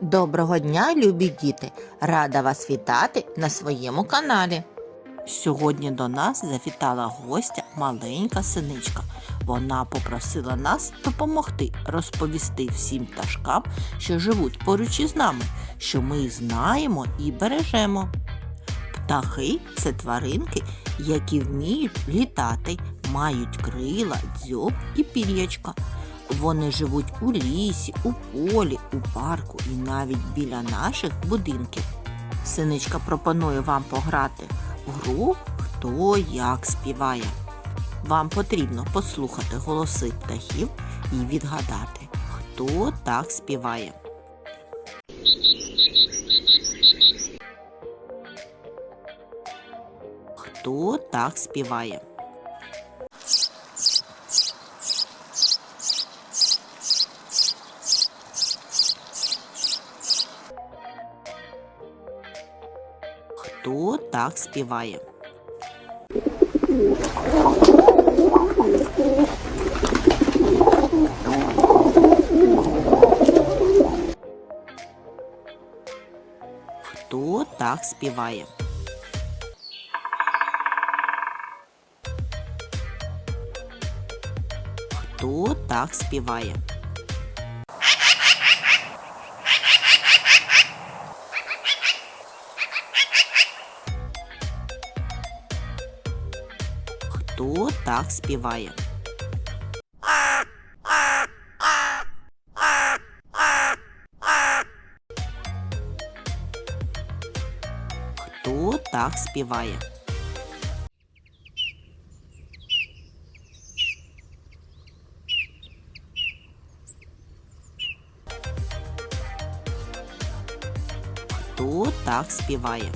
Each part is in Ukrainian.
Доброго дня, любі діти! Рада вас вітати на своєму каналі. Сьогодні до нас завітала гостя маленька синичка. Вона попросила нас допомогти розповісти всім пташкам, що живуть поруч із нами, що ми знаємо і бережемо. Птахи це тваринки, які вміють літати, мають крила, дзьоб і пір'ячка. Вони живуть у лісі, у полі, у парку і навіть біля наших будинків. Синичка пропонує вам пограти в гру Хто як співає. Вам потрібно послухати голоси птахів і відгадати, хто так співає. Хто так співає? Хто так співає? Хто так співає? Хто так співає? Хто так співає? Хто так співає? Хто так співає?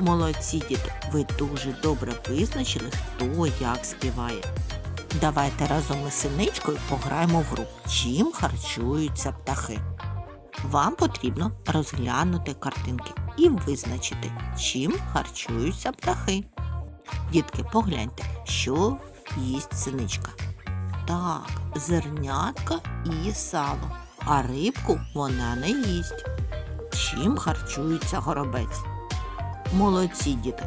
Молодці діти, ви дуже добре визначили, хто як співає. Давайте разом із синичкою пограємо в гру, чим харчуються птахи. Вам потрібно розглянути картинки і визначити, чим харчуються птахи. Дітки, погляньте, що їсть синичка. Так, зернятка і сало, а рибку вона не їсть. Чим харчується горобець? Молодці діти,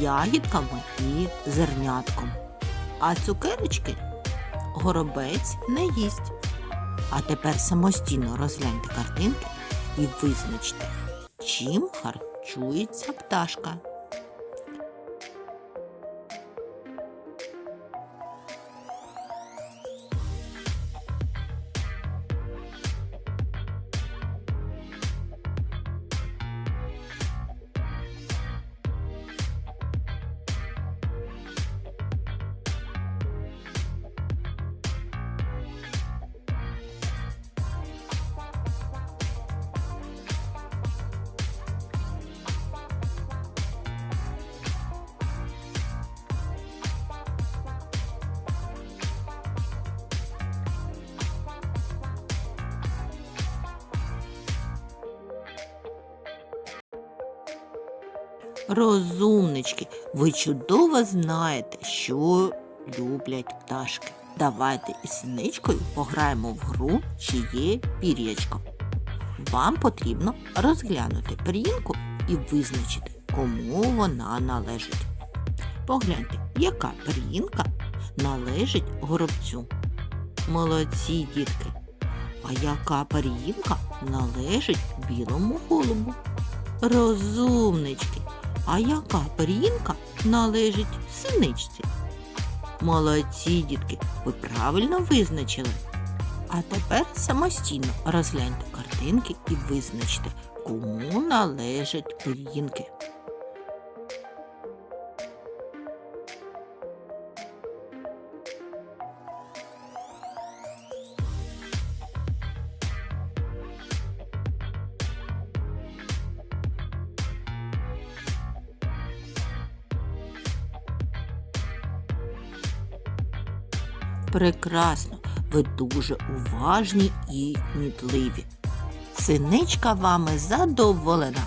ягідками і зернятком. А цукерочки горобець не їсть. А тепер самостійно розгляньте картинки і визначте, чим харчується пташка. Розумнички, ви чудово знаєте, що люблять пташки. Давайте із синичкою пограємо в гру, чиє пір'ячко. Вам потрібно розглянути пір'їнку і визначити, кому вона належить. Погляньте, яка пір'їнка належить горобцю. Молодці дітки. А яка пір'їнка належить білому голубу? Розумнички. А яка пір'їнка належить синичці? Молодці, дітки, ви правильно визначили. А тепер самостійно розгляньте картинки і визначте, кому належать пір'їнки. Прекрасно, ви дуже уважні і кмітливі. Синичка вами задоволена.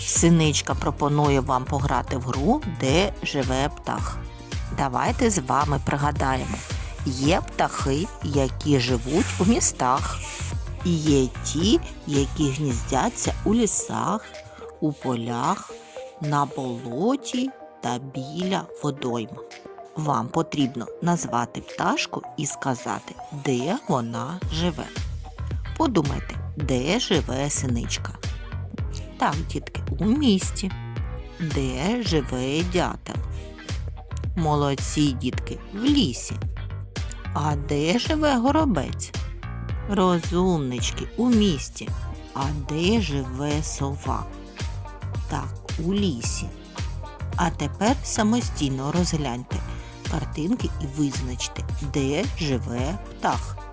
Синичка пропонує вам пограти в гру, де живе птах. Давайте з вами пригадаємо. Є птахи, які живуть у містах, і є ті, які гніздяться у лісах, у полях, на болоті та біля водойм. Вам потрібно назвати пташку і сказати, де вона живе. Подумайте, де живе синичка. Так, дітки, у місті. Де живе дятел? Молодці, дітки, в лісі. А де живе горобець? Розумнички, у місті. А де живе сова? Так, у лісі. А тепер самостійно розгляньте картинки і визначте, де живе птах.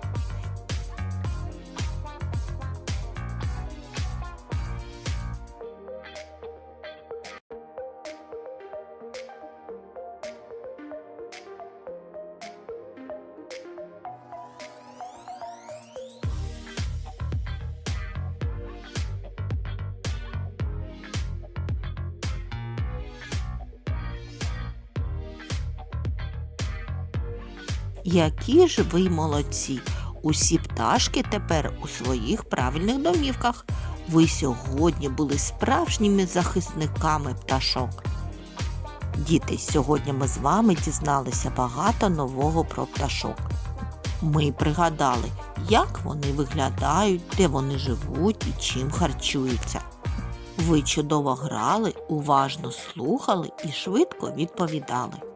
Які ж ви молодці! Усі пташки тепер у своїх правильних домівках. Ви сьогодні були справжніми захисниками пташок. Діти, сьогодні ми з вами дізналися багато нового про пташок. Ми пригадали, як вони виглядають, де вони живуть і чим харчуються. Ви чудово грали, уважно слухали і швидко відповідали.